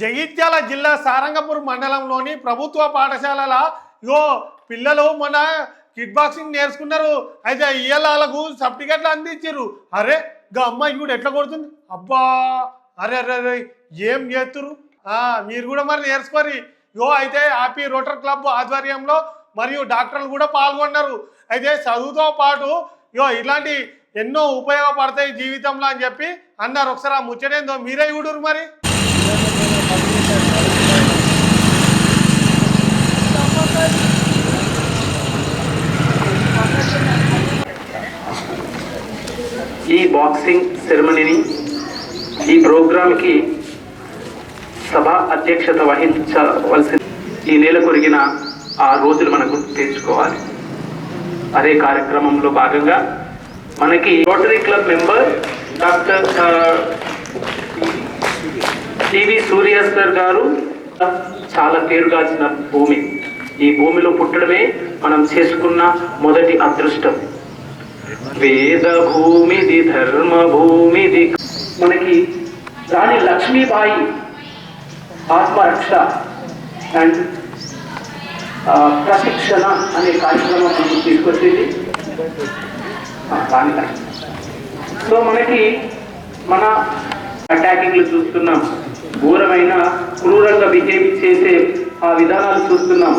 జగిత్యాల జిల్లా సారంగపూర్ మండలంలోని ప్రభుత్వ పాఠశాలల ఇగో పిల్లలు మొన్న కిట్ బాక్సింగ్ నేర్చుకున్నారు. అయితే ఇయ్యాలకు సర్టిఫికెట్లు అందించారు అరే గా అమ్మాయి కూడా ఎట్లా కొడుతుంది? అబ్బా అరే అరే అరే ఏం చేస్తురు మీరు కూడా మరి నేర్చుకోరి. యో అయితే హ్యాపీ రోటర్ క్లబ్ ఆధ్వర్యంలో మరియు డాక్టర్లు కూడా పాల్గొన్నారు. అయితే చదువుతో పాటు యో ఇలాంటి ఎన్నో ఉపయోగపడతాయి జీవితంలో అని చెప్పి అన్నారు. ఒకసారి ఆ ముచ్చటేందో మీరే చూడరు మరి. ఈ బాక్సింగ్ సెరమనీని ఈ ప్రోగ్రాంకి సభ అధ్యక్షత వహించవలసి ఈ నెల కొరిగిన ఆ రోజులు మనకు తెచ్చుకోవాలి. అదే కార్యక్రమంలో భాగంగా మనకి Rotary club member doctor C V Suryaskar గారు చాలా పేరుగాచిన భూమి. ఈ భూమిలో పుట్టడమే మనం చేసుకున్న మొదటి అదృష్టం. వేద భూమిది ధర్మ భూమిది మనకి రాణి లక్ష్మీబాయి ఆత్మరక్ష అండ్ ప్రశిక్షణ అనే కార్యక్రమం మనకు తీసుకొచ్చింది. రాణి సో మనకి మన అటాకింగ్లు చూస్తున్నాం. ఘోరమైన క్రూరంగా బిహేవ్ చేసే ఆ విధానాలు చూస్తున్నాం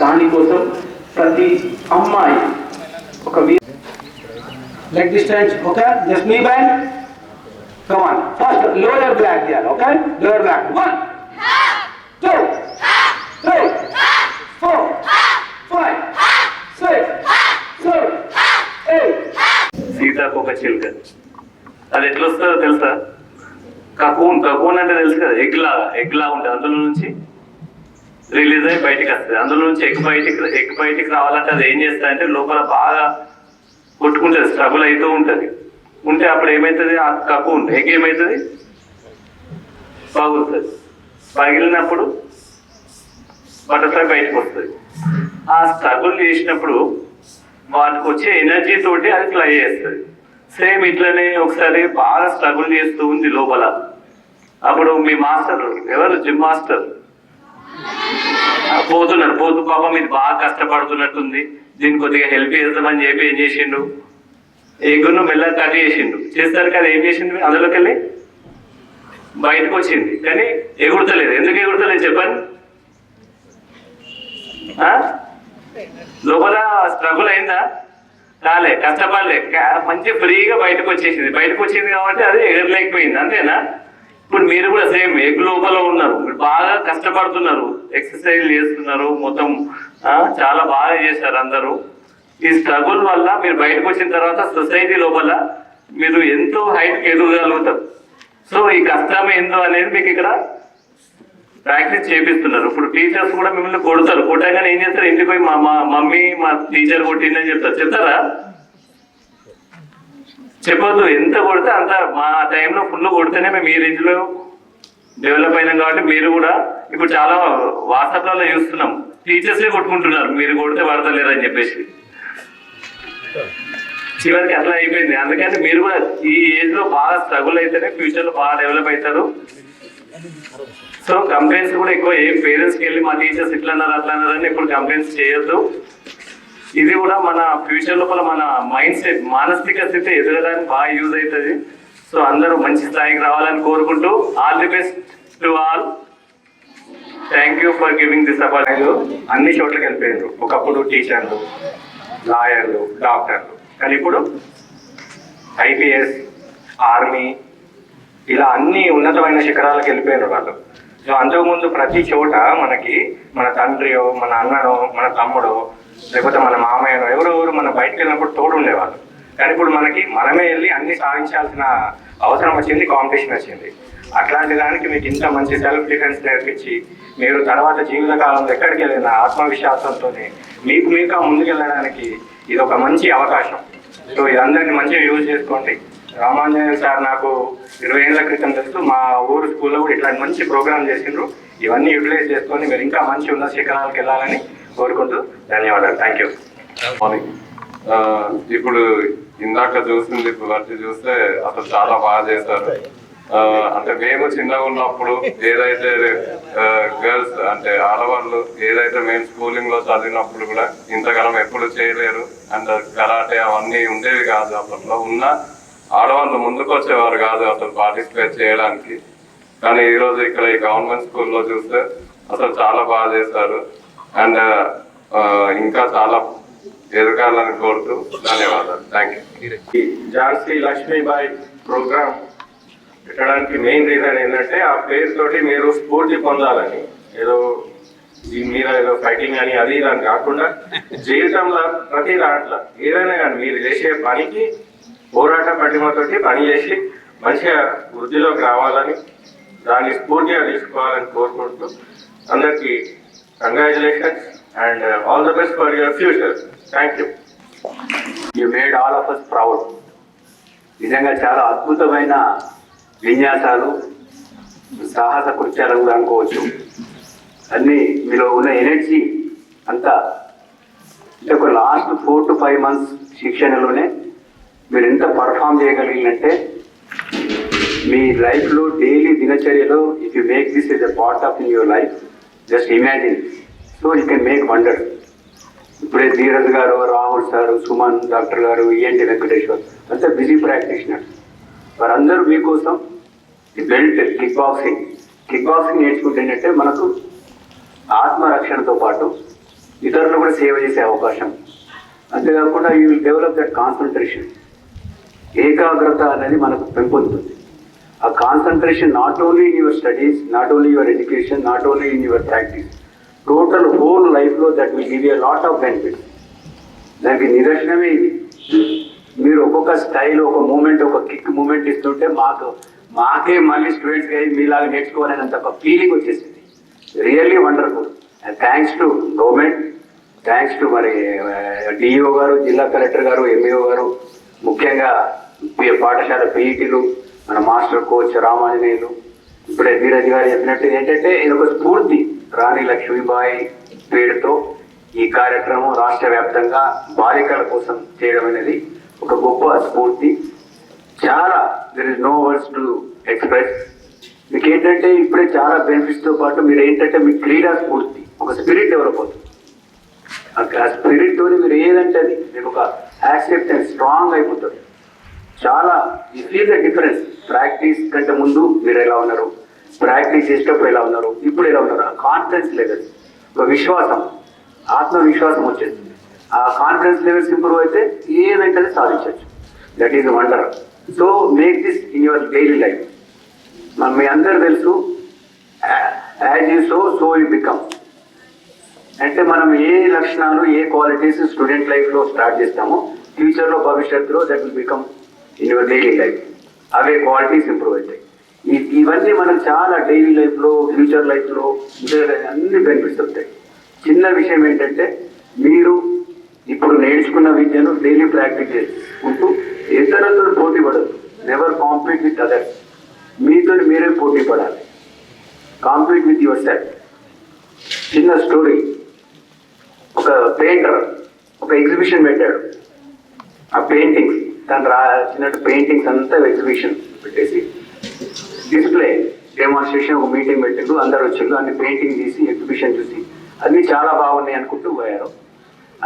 దానికోసం ప్రతి అమ్మాయి ఒక లెగ్ డిస్టెన్స్ ఓకే జస్ట్ మీ back come first lower back చేయాలి okay lower back one two three four five six seven eight సీతాకొక చిలుక అది ఎట్లా వస్తుందో తెలుసా కకూన్ కకూన్ అంటే తెలుసు కదా ఎగ్ లాగా ఎగ్ లాగా ఉంటుంది. అందులో నుంచి రిలీజ్ అయ్యి బయటకు వస్తుంది. అందులో నుంచి ఎగ్ బయటికి ఎగ్ బయటికి రావాలంటే అది ఏం చేస్తుంది అంటే లోపల బాగా కొట్టుకుంటుంది స్ట్రగుల్ అవుతూ ఉంటుంది. ఉంటే అప్పుడు ఏమవుతుంది ఆ కకూన్ ఎగ్ ఏమవుతుంది పగులుతుంది. పగిలినప్పుడు బటర్ఫ్లై బయటకు వస్తుంది. ఆ స్ట్రగుల్ చేసినప్పుడు వాటికి వచ్చే ఎనర్జీ తోటి అది ఫ్లై చేస్తుంది. సేమ్ ఇట్లనే ఒకసారి బాగా స్ట్రగుల్ చేస్తూ ఉంది లోపల. అప్పుడు మీ మాస్టర్ ఎవరు? Gym master? పోతున్నారు. పోతు పాపం ఇది బాగా కష్టపడుతున్నట్టుంది. దీన్ని కొద్దిగా హెల్ప్ చేద్దామని చెప్పి ఏం చేసిండు? ఎగురును మెల్లగా కట్ చేసిండు. చేస్తారు కదా ఏం చేసిండు? అందులోకి వెళ్ళి బయటకు వచ్చింది. కానీ ఎగుడతలేదు ఎందుకు ఎగుడతలేదు చెప్పండి? లోపల స్ట్రగుల్ అయిందా? కాలే కష్టపడలే. మంచి ఫ్రీగా బయటకు వచ్చేసింది. బయటకు వచ్చింది కాబట్టి అది ఎగరలేకపోయింది. అంతేనా? ఇప్పుడు మీరు కూడా సేమ్ ఎగ్ లోపల ఉన్నారు. మీరు బాగా కష్టపడుతున్నారు. ఎక్సర్సైజ్ చేస్తున్నారు. మొత్తం చాలా బాగా చేశారు అందరూ. ఈ స్ట్రగుల్ వల్ల మీరు బయటకు వచ్చిన తర్వాత సొసైటీ లోపల మీరు ఎంతో హైట్ ఎదుగుగలుగుతారు. సో ఈ కష్టం ఏందో అనేది మీకు ఇక్కడ ప్రాక్టీస్ చేపిస్తున్నారు. ఇప్పుడు టీచర్స్ కూడా మిమ్మల్ని కొడతారు. కొట్టగానే ఏం చేస్తారు? ఇంటికి పోయి మా మమ్మీ మా టీచర్ కొట్టిందని చెప్తారు. చెప్తారా? చెప్పొద్దు. ఎంత కొడితే అంత మా టైంలో ఫుల్ కొడితేనే మేము ఈ రేంజ్లో డెవలప్ అయినాం కాబట్టి మీరు కూడా ఇప్పుడు చాలా వాట్సాప్లలో చూస్తున్నాం. టీచర్సే కొట్టుకుంటున్నారు. మీరు కొడితే పడతలేదని చెప్పేసి. చివరికి అట్లా అయిపోయింది. అందుకని మీరు కూడా ఈ ఏజ్లో బాగా స్ట్రగుల్ అయితేనే ఫ్యూచర్లో బాగా డెవలప్ అవుతారు. సో కంప్లైంట్స్ కూడా ఎక్కువ ఏం పేరెంట్స్కి వెళ్ళి మా టీచర్స్ ఇట్లా అన్నారు అట్లా అన్నారు అని కంప్లైంట్స్ చేయొద్దు. ఇది కూడా మన ఫ్యూచర్ లోపల మన మైండ్ సెట్ మానసిక స్థితి ఎదగడానికి బాగా యూజ్ అవుతుంది. సో అందరూ మంచి స్థాయికి రావాలని కోరుకుంటూ all the best to all. Thank you for giving this appoint అన్ని చోట్లకి వెళ్ళిపోయారు ఒకప్పుడు టీచర్లు లాయర్లు డాక్టర్లు. కానీ ఇప్పుడు ఐపీఎస్ ఆర్మీ ఇలా అన్ని ఉన్నతమైన శిఖరాలకు వెళ్ళిపోయారు వాళ్ళు. సో అంతకుముందు ప్రతి చోట మనకి మన తండ్రియో మన అన్ననో మన తమ్ముడో లేకపోతే మన మామయ్యనో ఎవరో ఎవరు మన బయటకు వెళ్ళినప్పుడు తోడు ఉండేవాళ్ళు కానీ ఇప్పుడు మనకి మనమే వెళ్ళి అన్ని సాధించాల్సిన అవసరం వచ్చింది కాంపిటీషన్ వచ్చింది. అట్లాంటి దానికి మీకు ఇంత మంచి సెల్ఫ్ డిఫెన్స్ నేర్పించి మీరు తర్వాత జీవిత కాలంలో ఎక్కడికి వెళ్ళినా ఆత్మవిశ్వాసంతో మీకు మీకు ముందుకెళ్ళడానికి ఇది ఒక మంచి అవకాశం. సో ఇదందరినీ మంచిగా యూజ్ చేసుకోండి. రామాంజనేయ సార్ నాకు ఇరవై ఏళ్ళ క్రితం తెలుసు మా ఊరు స్కూల్లో కూడా ఇట్లాంటి మంచి ప్రోగ్రామ్ చేసిండ్రు. ఇవన్నీ యూటిలైజ్ చేసుకొని మీరు ఇంకా మంచి ఉన్న శిఖరాలకు వెళ్ళాలని కోరుకుంటూ ధన్యవాదాలు. థ్యాంక్ యూ ఇప్పుడు ఇందాక చూసింది ఇప్పుడు వచ్చి చూస్తే అసలు చాలా బాగా చేశారు. అంటే మేము చిన్నగా ఉన్నప్పుడు ఏదైతే గర్ల్స్ అంటే ఆడవాళ్ళు ఏదైతే మేము స్కూలింగ్లో చదివినప్పుడు కూడా ఇంతకాలం ఎప్పుడు చేయలేరు. అండ్ కరాటే అవన్నీ ఉండేవి కాదు అప్పట్లో. ఉన్న ఆడవాళ్ళు ముందుకు వచ్చేవారు కాదు అసలు పార్టిసిపేట్ చేయడానికి. కానీ ఈ రోజు ఇక్కడ ఈ గవర్నమెంట్ స్కూల్లో చూస్తే అసలు చాలా బాగా చేశారు. అండ్ ఇంకా చాలా ఎదగాలని కోరుతూ ధన్యవాదాలు. Thank you Jhansi Lakshmibai program పెట్టడానికి మెయిన్ రీజన్ ఏంటంటే ఆ పేరు తోటి మీరు స్ఫూర్తి పొందాలని. ఏదో దీని మీద ఏదో ఫైటింగ్ అని అది ఇది అని కాకుండా జీవితంలో ప్రతి దాంట్లో ఏదైనా కానీ మీరు చేసే పనికి పోరాట పటిమతోటి పని చేసి మంచిగా వృద్ధిలోకి రావాలని దాన్ని స్ఫూర్తిగా తీసుకోవాలని కోరుకుంటూ అందరికీ congratulations and all the best for your future thank you you made all of us proud నిజంగా చాలా అద్భుతమైన విన్యాసాలు సాహస కృత్యాలు కూడా అనుకోవచ్చు. అన్నీ మీలో ఉన్న ఎనర్జీ అంతా అంటే ఒక last four to five months శిక్షణలోనే మీరు ఎంత పర్ఫామ్ చేయగలిగినంటే మీ లైఫ్లో డైలీ దినచర్యలో if you make this is the part of in your life just imagine so you can make wonder ఇప్పుడే Dheeraj garu Rahul sir Suman doctor garu ENT Venkateshwar అంతా busy practitioners వారందరూ మీకోసం ఈ belt kick boxing kick boxing నేర్చుకుంటేంటంటే మనకు ఆత్మరక్షణతో పాటు ఇతరులు కూడా సేవ చేసే అవకాశం. అంతేకాకుండా you will develop that concentration ఏకాగ్రత అనేది మనకు పెంపొందుతుంది. ఆ concentration not only in your studies not only your education not only in your practice total whole లైఫ్లో that will give you lot of benefit దానికి నిదర్శనమే ఇది. మీరు ఒక్కొక్క స్టైల్ ఒక మూమెంట్ ఒక కిక్ మూమెంట్ ఇస్తుంటే మాకు మాకే మళ్ళీ స్టూడెంట్స్ అయ్యి మీలాగా నేర్చుకోవాలనేంత ఒక ఫీలింగ్ వచ్చేసింది. Really wonderful and thanks to government thanks to మరి డిఈఓ గారు జిల్లా కలెక్టర్ గారు ఎంఈఓ గారు ముఖ్యంగా పాఠశాల పీఈటీలు మన మాస్టర్ కోచ్ రామాంజనేయులు. ఇప్పుడే ధీరజ్ గారు చెప్పినట్టు ఏంటంటే ఇది ఒక స్ఫూర్తి. రాణి లక్ష్మీబాయి పేరుతో ఈ కార్యక్రమం రాష్ట్ర వ్యాప్తంగా బాలికల కోసం చేయడం అనేది ఒక గొప్ప స్ఫూర్తి. చాలా there is no words to express మీకు ఏంటంటే ఇప్పుడే చాలా బెనిఫిట్స్తో పాటు మీరు ఏంటంటే మీ క్రీడా స్ఫూర్తి. ఒక స్పిరిట్ డెవలప్ అవుతుంది ఆ స్పిరిట్ మీరు ఏదంటే అది మీకు ఒక యాక్సెప్టెన్స్ స్ట్రాంగ్ అయిపోతుంది చాలా ఈ ఫీల్ ద డిఫరెన్స్ ప్రాక్టీస్ కంటే ముందు మీరు ఎలా ఉన్నారు? ప్రాక్టీస్ చేసేటప్పుడు ఎలా ఉన్నారు? ఇప్పుడు ఎలా ఉన్నారు? ఆ కాన్ఫిడెన్స్ లెవెల్స్ ఒక విశ్వాసం. ఆత్మవిశ్వాసం వచ్చేస్తుంది ఆ కాన్ఫిడెన్స్ లెవెల్స్ ఇంప్రూవ్ అయితే ఏదంటే సాధించవచ్చు. That is wonder so make this in your daily life మన మీ అందరు తెలుసు as you so so you become అంటే మనం ఏ లక్షణాలు ఏ క్వాలిటీస్ స్టూడెంట్ లైఫ్లో స్టార్ట్ చేస్తామో ఫ్యూచర్లో భవిష్యత్తులో that will become in your daily life away qualities improve అవుతాయి. ఇవన్నీ మనం చాలా డైలీ లైఫ్లో ఫ్యూచర్ లైఫ్లో అన్ని బెనిఫిట్స్ వస్తాయి చిన్న విషయం ఏంటంటే మీరు ఇప్పుడు నేర్చుకున్న విద్యను డైలీ ప్రాక్టీస్ చేసుకుంటూ ఇతరులతో పోటీ పడదు నెవర్ కాంపీట్ విత్ అదర్స్ మీతో మీరే పోటీ పడాలి కాంపీట్ విత్ యువర్ సెల్ఫ్ చిన్న స్టోరీ ఒక పెయింటర్ ఒక ఎగ్జిబిషన్ పెట్టాడు. ఆ పెయింటింగ్స్ తను రాసినట్టు పెయింటింగ్స్ అంతా ఎగ్జిబిషన్ పెట్టేసి డిస్ప్లే డెమాన్స్ట్రేషన్ ఒక మీటింగ్ పెట్టిండు అందరు వచ్చిండు అన్ని పెయింటింగ్ తీసి ఎగ్జిబిషన్ చూసి. అన్ని చాలా బాగున్నాయి అనుకుంటూ పోయారు.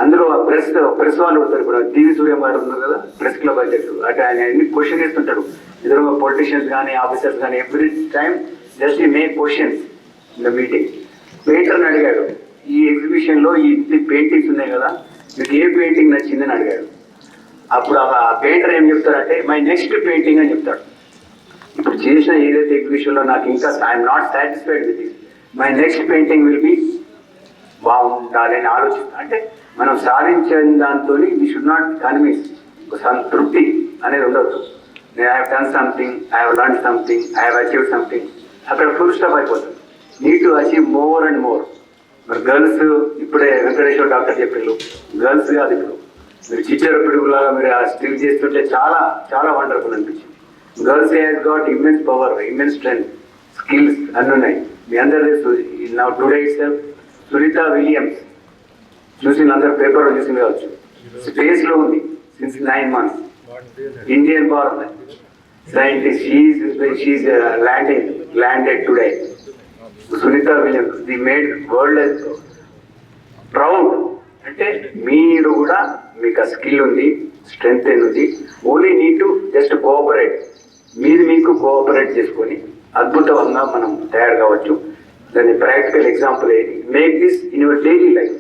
అందులో ప్రెస్ ప్రెస్ వాళ్ళు ఉంటారు ఇప్పుడు టీవీ సూర్య గారు ఉన్నారు కదా ప్రెస్ క్లబ్ అధ్యక్షుడు అంటే ఆయన అన్ని క్వశ్చన్ చేస్తుంటాడు ఎదురుగా పొలిటీషియన్స్ కానీ ఆఫీసర్స్ కానీ every time just make questions in the meeting పెయింటర్ని అడిగాడు ఈ ఎగ్జిబిషన్లో ఈ పెయింటింగ్స్ ఉన్నాయి కదా మీకు ఏ పెయింటింగ్ నచ్చిందని అడిగాడు. అప్పుడు ఆ పెయింటర్ ఏం చెప్తారంటే మై నెక్స్ట్ పెయింటింగ్ అని చెప్తాడు. ఇప్పుడు చేసిన ఏదైతే ఎగ్జిబిషన్లో నాకు ఇంకా I'm not satisfied with it my next painting will be బాగుండాలి అని అంటే మనం సాధించిన దాంతో వి షుడ్ నాట్ కన్విన్స్ ఒక సంతృప్తి అనేది ఉండదు నేను I done something I have learn something I have achieve something అక్కడ ఫుల్ స్టాప్ అయిపోతుంది. Need to achieve more and more మరి గర్ల్స్ ఇప్పుడే వెంకటేశ్వర డాక్టర్ చెప్పారు. గర్ల్స్ కాదు ఇప్పుడు. మీరు చిచ్చర పిడుగులాగా మీరు ఆ స్టిల్ చేస్తుంటే చాలా చాలా వండర్ఫుల్ అనిపించింది. Girls has got immense power immense strength skills అన్నీ ఉన్నాయి. మీ అందరు తెలుసు నా టుడే సార్ సునీత విలియమ్స్ చూసిన అందరు పేపర్లో చూసి కావచ్చు. స్పేస్లో ఉంది since nine months Indian bar scientist She is landed landed today landed Williams the made world proud అంటే మీరు కూడా మీకు ఆ స్కిల్ ఉంది స్ట్రెంగ్త్ ఉంది. Only need to just cooperate మీరు మీకు కోఆపరేట్ చేసుకొని అద్భుతంగా మనం తయారు కావచ్చు. దాని ప్రాక్టికల్ ఎగ్జాంపుల్ ఏంటి? Make this in your daily life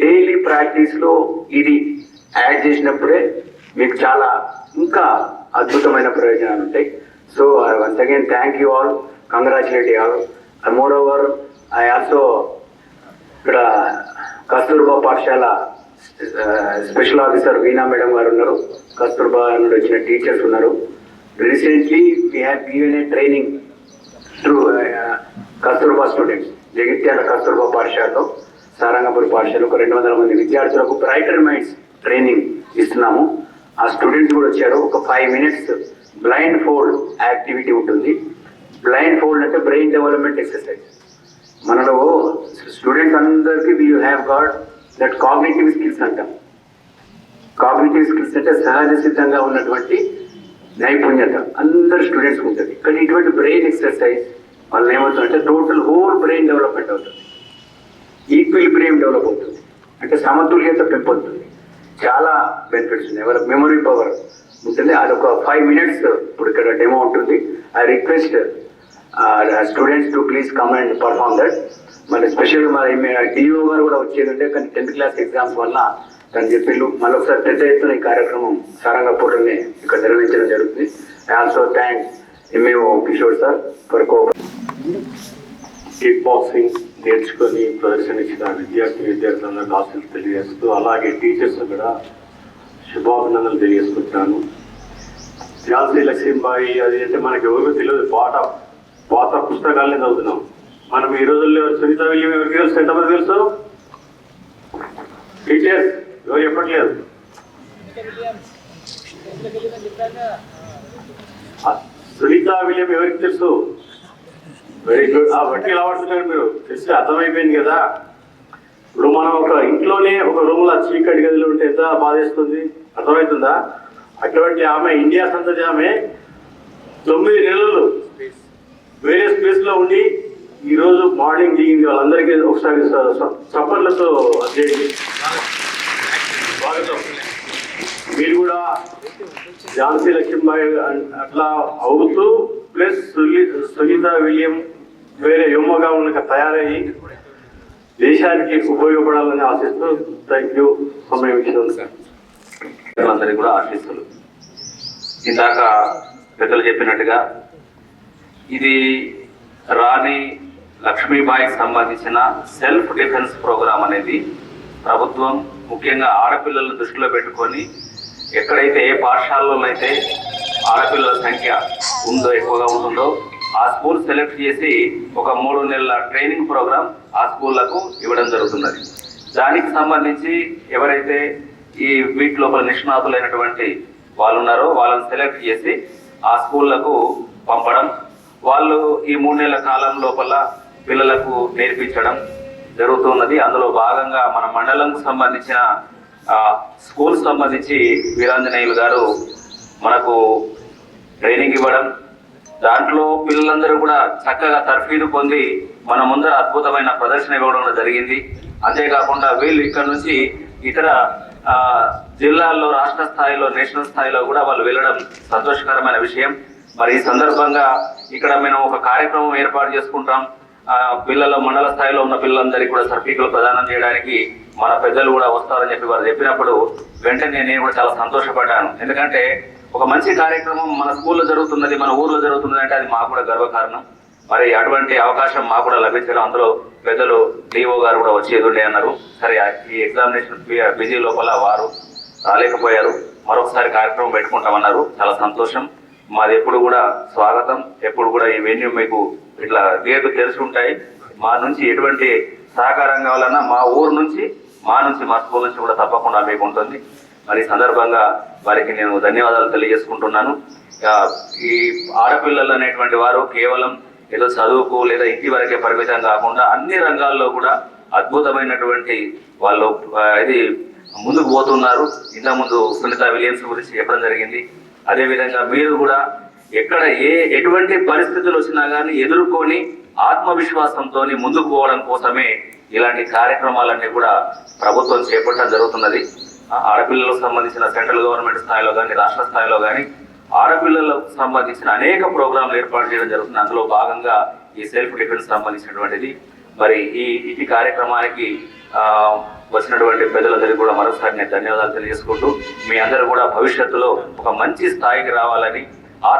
daily ప్రాక్టీస్లో ఇది యాడ్ చేసినప్పుడే మీకు చాలా ఇంకా అద్భుతమైన ప్రయోజనాలు ఉంటాయి. So once again thank you all congratulate all more over I also ఇక్కడ కస్తూర్బా పాఠశాల స్పెషల్ ఆఫీసర్ వీణా మేడం గారు ఉన్నారు. కస్తూర్బా నుండి వచ్చిన టీచర్స్ ఉన్నారు. Recently we have given a training through Kasturba students Jagtial Kasturba పాఠశాలలో సారంగపూర్ పాఠశాల ఒక రెండు వందల మంది విద్యార్థులకు బ్రైటర్ మైండ్స్ ట్రైనింగ్ ఇస్తున్నాము. ఆ స్టూడెంట్స్ కూడా వచ్చారు. ఒక five minutes blindfold activity ఉంటుంది. బ్లైండ్ ఫోల్డ్ అంటే బ్రెయిన్ డెవలప్మెంట్ ఎక్సర్సైజ్ మనలో స్టూడెంట్స్ అందరికీ we have got that cognitive skills అంటాం. కాగ్నేటివ్ స్కిల్స్ అంటే సహజ సిద్ధంగా ఉన్నటువంటి నైపుణ్యత. అందరు స్టూడెంట్స్ ఉంటుంది కానీ ఇటువంటి బ్రెయిన్ ఎక్సర్సైజ్ వాళ్ళు ఏమవుతుందంటే టోటల్ హోల్ బ్రెయిన్ డెవలప్మెంట్ అవుతుంది. ఈక్వల్ బ్రెయిన్ డెవలప్ అవుతుంది. అంటే సమతుల్యత పెంపొందుతుంది. చాలా బెనిఫిట్స్ ఉన్నాయి. ఎవరి మెమరీ పవర్ ఉంటుంది. అది ఒక ఫైవ్ మినిట్స్ ఇప్పుడు ఇక్కడ డెమో ఉంటుంది. I request students to please come and perform that మళ్ళీ స్పెషల్ మరి డిఓ గారు కూడా వచ్చేదంటే కానీ టెన్త్ క్లాస్ ఎగ్జామ్స్ వల్ల తను చెప్పిళ్ళు మళ్ళీ ఒకసారి పెద్ద ఎత్తున ఈ కార్యక్రమం సారంగపూర్ని ఇక్కడ నిర్వహించడం జరుగుతుంది. I also thanks MAO Kishore sir for cooperation kick boxing నేర్చుకొని ప్రదర్శన ఇచ్చిన విద్యార్థి విద్యార్థులకు ఆశలు తెలియజేస్తూ అలాగే టీచర్స్ కూడా శుభాభినందనలు తెలియజేసుకుంటున్నాను. ఝాన్సీ లక్ష్మీబాయి అది అంటే మనకి ఎవరికో తెలియదు పాట పాత పుస్తకాలనే చదువుతున్నాం. మనం ఈ రోజుల్లో సునీత విలియం ఎవరికి తెలుసు? ఎంతమంది తెలుసు? టీచర్స్ ఎవరు చెప్పట్లేదు సునీత విలియం ఎవరికి తెలుసు? వెరీ గుడ్ ఆ బట్టి ఎలా పడుతున్నారు మీరు? తెలిసి అర్థమైపోయింది కదా. ఇప్పుడు మనం ఒక ఇంట్లోనే ఒక రూమ్లో చీకటి గదిలో ఉంటే ఎంత బాధేస్తుంది? అర్థమవుతుందా? అటువంటి ఆమె ఇండియా సంతతి ఆమె తొమ్మిది నెలలు వేరే స్పేస్లో ఉండి ఈ రోజు మార్నింగ్ దిగింది వాళ్ళందరికీ ఒకసారి స- స- స్వాగతం. మీరు కూడా ఝాన్సీ లక్ష్మీబాయి అట్లా అవుతూ ప్లస్ సునీత విలియం వేరే యుమ్మగా ఉన్న తయారయ్యి దేశానికి ఉపయోగపడాలని ఆశిస్తూ థ్యాంక్ యూ సమయం ఇచ్చినందుకు. కూడా ఆశిస్తులు. ఇందాక పెద్దలు చెప్పినట్టుగా ఇది రాణి లక్ష్మీబాయికి సంబంధించిన సెల్ఫ్ డిఫెన్స్ ప్రోగ్రాం అనేది ప్రభుత్వం ముఖ్యంగా ఆడపిల్లలను దృష్టిలో పెట్టుకొని ఎక్కడైతే ఏ పాఠశాలలో అయితే ఆడపిల్లల సంఖ్య ఉందో ఎక్కువగా ఉంటుందో ఆ స్కూల్ సెలెక్ట్ చేసి ఒక మూడు నెలల ట్రైనింగ్ ప్రోగ్రాం ఆ స్కూళ్ళకు ఇవ్వడం జరుగుతున్నది. దానికి సంబంధించి ఎవరైతే ఈ వీటి లోపల నిష్ణాతులైనటువంటి వాళ్ళు ఉన్నారో వాళ్ళని సెలెక్ట్ చేసి ఆ స్కూళ్ళకు పంపడం. వాళ్ళు ఈ మూడు నెలల కాలం లోపల పిల్లలకు నేర్పించడం జరుగుతున్నది. అందులో భాగంగా మన మండలంకు సంబంధించిన ఆ, స్కూల్ సంబంధించి వీరాంజనేయులు గారు మనకు ట్రైనింగ్ ఇవ్వడం. దాంట్లో పిల్లలందరూ కూడా చక్కగా తర్ఫీదు పొంది మన ముందర అద్భుతమైన ప్రదర్శన ఇవ్వడం జరిగింది. అంతేకాకుండా వీళ్ళు ఇక్కడ నుంచి ఇతర జిల్లాల్లో రాష్ట్ర స్థాయిలో నేషనల్ స్థాయిలో కూడా వాళ్ళు వెళ్ళడం సంతోషకరమైన విషయం. మరి ఈ సందర్భంగా ఇక్కడ మేము ఒక కార్యక్రమం ఏర్పాటు చేసుకుంటాం. పిల్లల మండల స్థాయిలో ఉన్న పిల్లలందరికీ కూడా సర్టిఫికెట్లు ప్రదానం చేయడానికి మన పెద్దలు కూడా వస్తారని చెప్పి వారు చెప్పినప్పుడు వెంటనే నేను కూడా చాలా సంతోషపడ్డాను. ఎందుకంటే ఒక మంచి కార్యక్రమం మన స్కూల్లో జరుగుతున్నది మన ఊర్లో జరుగుతున్నది అంటే అది మాకు కూడా గర్వకారణం. మరి అటువంటి అవకాశం మాకు కూడా లభించడం అందులో పెద్దలు డిఓ గారు కూడా వచ్చేది అన్నారు. సరే ఈ ఎగ్జామినేషన్ బిజీ లోపల వారు రాలేకపోయారు. మరొకసారి కార్యక్రమం పెట్టుకుంటామన్నారు. చాలా సంతోషం. మాది ఎప్పుడు కూడా స్వాగతం ఎప్పుడు కూడా ఈ వెన్యూ మీకు ఇట్లా గేట్లు తెరిచి ఉంటాయి మా నుంచి ఎటువంటి సహకారం కావాలన్నా మా ఊరు నుంచి మా నుంచి మా స్కూల్ నుంచి కూడా తప్పకుండా మీకు ఉంటుంది. మరి సందర్భంగా వారికి నేను ధన్యవాదాలు తెలియజేసుకుంటున్నాను. ఈ ఆడపిల్లలు అనేటువంటి వారు కేవలం ఏదో చదువుకు లేదా ఇంటి వరకే పరిమితం కాకుండా అన్ని రంగాల్లో కూడా అద్భుతమైనటువంటి వాళ్ళు ఇది ముందుకు పోతున్నారు. ఇంతకుముందు సునీత విలియమ్స్ గురించి చెప్పడం జరిగింది. అదేవిధంగా మీరు కూడా ఎక్కడ ఏ ఎటువంటి పరిస్థితులు వచ్చినా కానీ ఎదుర్కొని ఆత్మవిశ్వాసంతో ముందుకు పోవడం కోసమే ఇలాంటి కార్యక్రమాలన్నీ కూడా ప్రభుత్వం చేపట్టడం జరుగుతున్నది. ఆడపిల్లలకు సంబంధించిన సెంట్రల్ గవర్నమెంట్ స్థాయిలో కానీ రాష్ట్ర స్థాయిలో కానీ ఆడపిల్లలకు సంబంధించిన అనేక ప్రోగ్రాంలు ఏర్పాటు చేయడం జరుగుతుంది. అందులో భాగంగా ఈ సెల్ఫ్ డిఫెన్స్ సంబంధించినటువంటిది. మరి ఈ ఇటు కార్యక్రమానికి వచ్చినటువంటి పెద్దలందరికీ కూడా మరొకసారి నేను ధన్యవాదాలు తెలియజేసుకుంటూ మీ అందరూ కూడా భవిష్యత్తులో ఒక మంచి స్థాయికి రావాలని